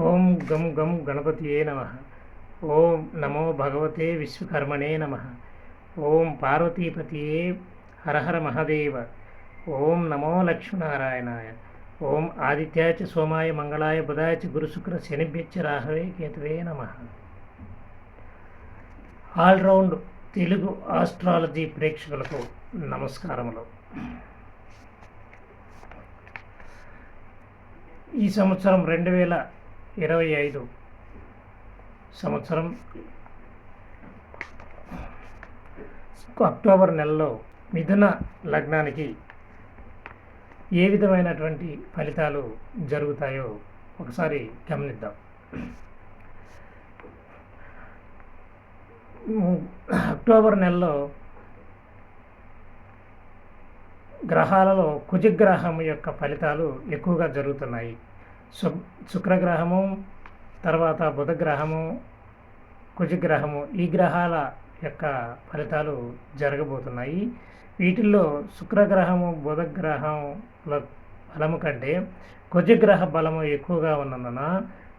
ఓం గం గం గణపతియే నమ. ఓం నమో భగవతే విశ్వకర్మణే నమ. ఓం పార్వతీపతియే హరహర మహదేవ. ఓం నమో లక్ష్మీనారాయణాయ. ఓం ఆదిత్యాచ సోమాయ మంగళాయ బుధాయ చ గురుశుక్ర శనిభ్యచ్చ రాహవే కేతువే నమ. ఆల్రౌండ్ తెలుగు ఆస్ట్రాలజీ ప్రేక్షకులకు నమస్కారములు. ఈ సంవత్సరం రెండు వేల ఇరవై ఐదు సంవత్సరం. అక్టోబర్ నెలలో మిథున లగ్నానికి ఏ విధమైనటువంటి ఫలితాలు జరుగుతాయో ఒకసారి గమనిద్దాం. అక్టోబర్ నెలలో గ్రహాలలో కుజగ్రహం యొక్క ఫలితాలు ఎక్కువగా జరుగుతున్నాయి. శు శుక్రగ్రహము తర్వాత బుధగ్రహము కుజగ్రహము ఈ గ్రహాల యొక్క ఫలితాలు జరగబోతున్నాయి. వీటిల్లో శుక్రగ్రహము బుధగ్రహముల బలము కంటే కుజగ్రహ బలము ఎక్కువగా ఉన్నందున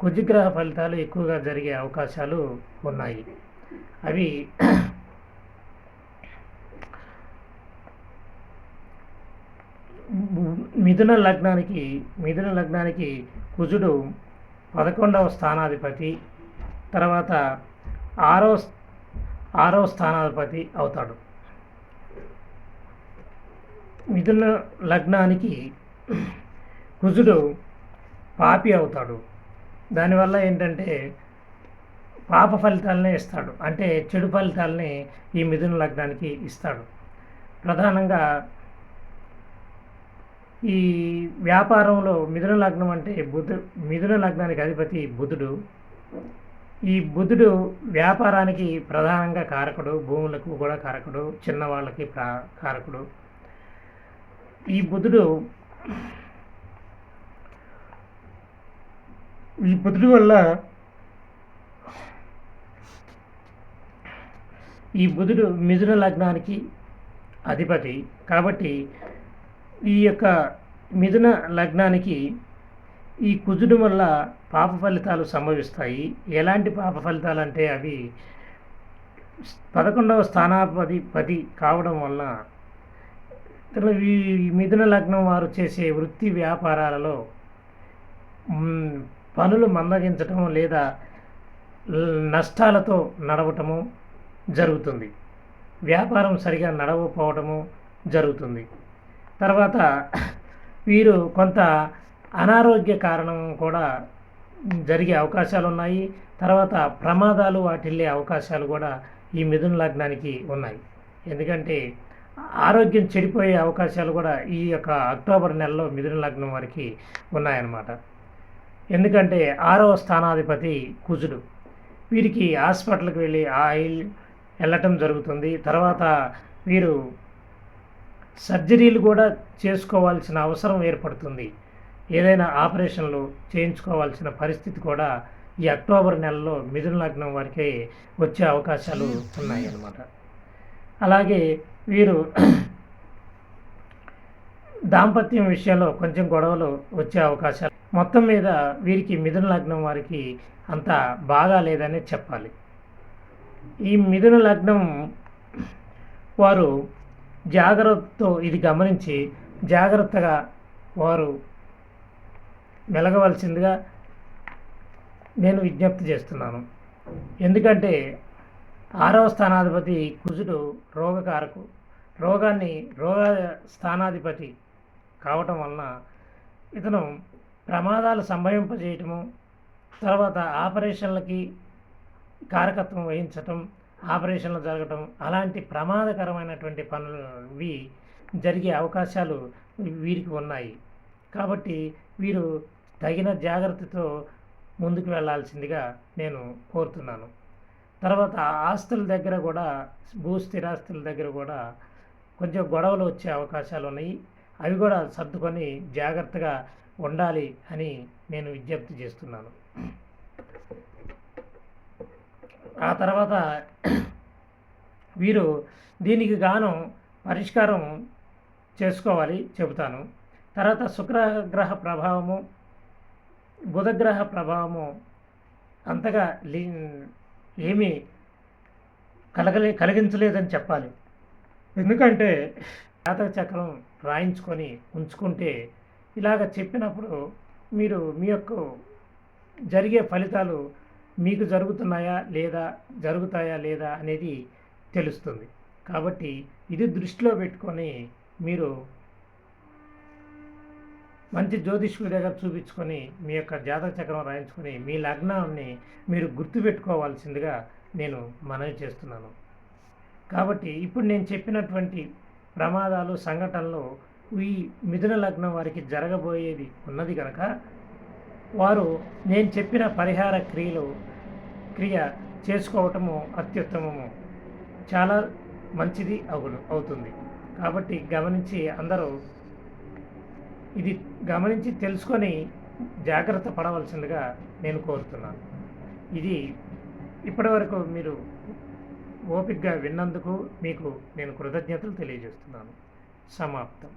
కుజగ్రహ ఫలితాలు ఎక్కువగా జరిగే అవకాశాలు ఉన్నాయి. అవి మిథున లగ్నానికి మిథున లగ్నానికి కుజుడు పదకొండవ స్థానాధిపతి తర్వాత ఆరో ఆరో స్థానాధిపతి అవుతాడు. మిథున లగ్నానికి కుజుడు పాపి అవుతాడు. దానివల్ల ఏంటంటే పాప ఫలితాలనే ఇస్తాడు. అంటే చెడు ఫలితాలని ఈ మిథున లగ్నానికి ఇస్తాడు. ప్రధానంగా ఈ వ్యాపారంలో మిథున లగ్నం అంటే బుధు మిథున లగ్నానికి అధిపతి బుధుడు. ఈ బుధుడు వ్యాపారానికి ప్రధానంగా కారకుడు భూములకు కూడా కారకుడు చిన్నవాళ్ళకి ప్రా కారకుడు. ఈ బుధుడు ఈ బుధుడు వల్ల ఈ బుధుడు మిథున లగ్నానికి అధిపతి. కాబట్టి ఈ యొక్క మిథున లగ్నానికి ఈ కుజుడు వల్ల పాప ఫలితాలు సంభవిస్తాయి. ఎలాంటి పాప ఫలితాలు అంటే అవి పదకొండవ స్థానాపతి పది కావడం వలన ఈ మిథున లగ్నం వారు చేసే వృత్తి వ్యాపారాలలో పనులు మందగించటం లేదా నష్టాలతో నడవటము జరుగుతుంది. వ్యాపారం సరిగా నడవకపోవటము జరుగుతుంది. తర్వాత వీరు కొంత అనారోగ్య కారణం కూడా జరిగే అవకాశాలు ఉన్నాయి. తర్వాత ప్రమాదాలు వాటిల్లే అవకాశాలు కూడా ఈ మిథున లగ్నానికి ఉన్నాయి. ఎందుకంటే ఆరోగ్యం చెడిపోయే అవకాశాలు కూడా ఈ యొక్క అక్టోబర్ నెలలో మిథున లగ్నం వారికి ఉన్నాయన్నమాట. ఎందుకంటే ఆరవ స్థానాధిపతి కుజుడు. వీరికి హాస్పిటల్కి వెళ్ళి ఆయిల్ వెళ్ళటం జరుగుతుంది. తర్వాత వీరు సర్జరీలు కూడా చేసుకోవాల్సిన అవసరం ఏర్పడుతుంది. ఏదైనా ఆపరేషన్లు చేయించుకోవాల్సిన పరిస్థితి కూడా ఈ అక్టోబర్ నెలలో మిథున లగ్నం వారికి వచ్చే అవకాశాలు ఉన్నాయి అన్నమాట అలాగే వీరు దాంపత్యం విషయంలో కొంచెం గొడవలు వచ్చే అవకాశాలు మొత్తం మీద వీరికి మిథున లగ్నం వారికి అంత బాగా లేదనే చెప్పాలి. ఈ మిథున లగ్నం వారు జాగ్రత్తతో ఇది గమనించి జాగ్రత్తగా వారు మెలగవలసిందిగా నేను విజ్ఞప్తి చేస్తున్నాను. ఎందుకంటే ఆరవ స్థానాధిపతి కుజుడు రోగకారకు రోగాన్ని రోగ స్థానాధిపతి కావటం వలన ఇతను ప్రమాదాలు సంభవింపజేయటము తర్వాత ఆపరేషన్లకి కారకత్వం వహించటం ఆపరేషన్లు జరగటం అలాంటి ప్రమాదకరమైనటువంటి పనులు జరిగే అవకాశాలు వీరికి ఉన్నాయి. కాబట్టి వీరు తగిన జాగ్రత్తతో ముందుకు వెళ్ళాల్సిందిగా నేను కోరుతున్నాను. తర్వాత ఆస్తుల దగ్గర కూడా భూ స్థిరాస్తుల దగ్గర కూడా కొంచెం గొడవలు వచ్చే అవకాశాలు ఉన్నాయి. అవి కూడా సర్దుకొని జాగ్రత్తగా ఉండాలి అని నేను విజ్ఞప్తి చేస్తున్నాను. ఆ తర్వాత వీరు దీనికి గాను పరిష్కారం చేసుకోవాలి చెబుతాను. తర్వాత శుక్రగ్రహ ప్రభావము బుధగ్రహ ప్రభావము అంతగా లీ ఏమీ కలగలే కలిగించలేదని చెప్పాలి. ఎందుకంటే జాతక చక్రం రాయించుకొని ఉంచుకుంటే ఇలాగ చెప్పినప్పుడు మీరు మీ యొక్క జరిగే ఫలితాలు మీకు జరుగుతున్నాయా లేదా జరుగుతాయా లేదా అనేది తెలుస్తుంది. కాబట్టి ఇది దృష్టిలో పెట్టుకొని మీరు మంచి జ్యోతిష్కుడి దగ్గర చూపించుకొని మీ యొక్క జాతక చక్రం రాయించుకొని మీ లగ్నాన్ని మీరు గుర్తుపెట్టుకోవాల్సిందిగా నేను మనవి చేస్తున్నాను. కాబట్టి ఇప్పుడు నేను చెప్పినటువంటి ప్రమాదాలు సంఘటనలు ఈ మిథున లగ్నం వారికి జరగబోయేది ఉన్నది కనుక వారు నేను చెప్పిన పరిహార క్రియలు క్రియ చేసుకోవటము అత్యుత్తమము. చాలా మంచిది అవును అవుతుంది. కాబట్టి గమనించి అందరూ ఇది గమనించి తెలుసుకొని జాగ్రత్త పడవలసిందిగా నేను కోరుతున్నాను. ఇది ఇప్పటివరకు మీరు ఓపికగా విన్నందుకు మీకు నేను కృతజ్ఞతలు తెలియజేస్తున్నాను. సమాప్తం.